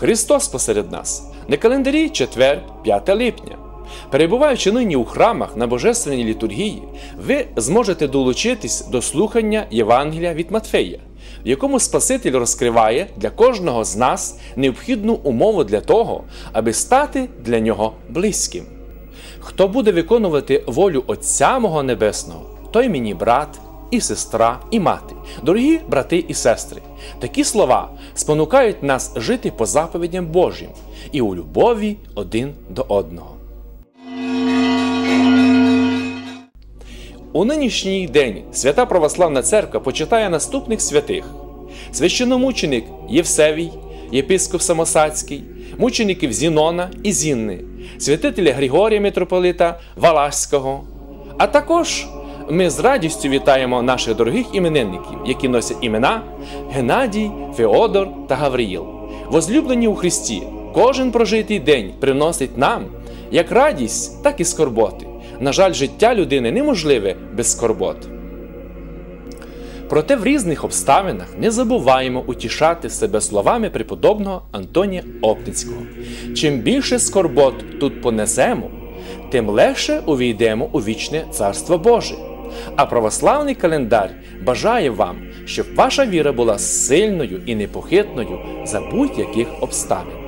Христос посеред нас. На календарі четвер, 5 липня. Перебуваючи нині у храмах на божественній літургії, ви зможете долучитись до слухання Євангелія від Матфея, в якому Спаситель розкриває для кожного з нас необхідну умову для того, аби стати для нього близьким. Хто буде виконувати волю Отця мого Небесного, той мені брат, і сестра, і мати, дорогі брати і сестри. Такі слова спонукають нас жити по заповідям Божим і у любові один до одного. У нинішній день Свята Православна Церква почитає наступних святих: священномученик Євсевій, єпископ Самосадський, мучеників Зінона і Зінни, святителя Григорія Митрополита Валашського. А також ми з радістю вітаємо наших дорогих іменинників, які носять імена Геннадій, Феодор та Гавриїл. Возлюблені у Христі, кожен прожитий день приносить нам як радість, так і скорботи. На жаль, життя людини неможливе без скорбот. Проте в різних обставинах не забуваємо утішати себе словами преподобного Антонія Оптицького. Чим більше скорбот тут понесемо, тим легше увійдемо у вічне Царство Боже. А православний календар бажає вам, щоб ваша віра була сильною і непохитною за будь-яких обставин.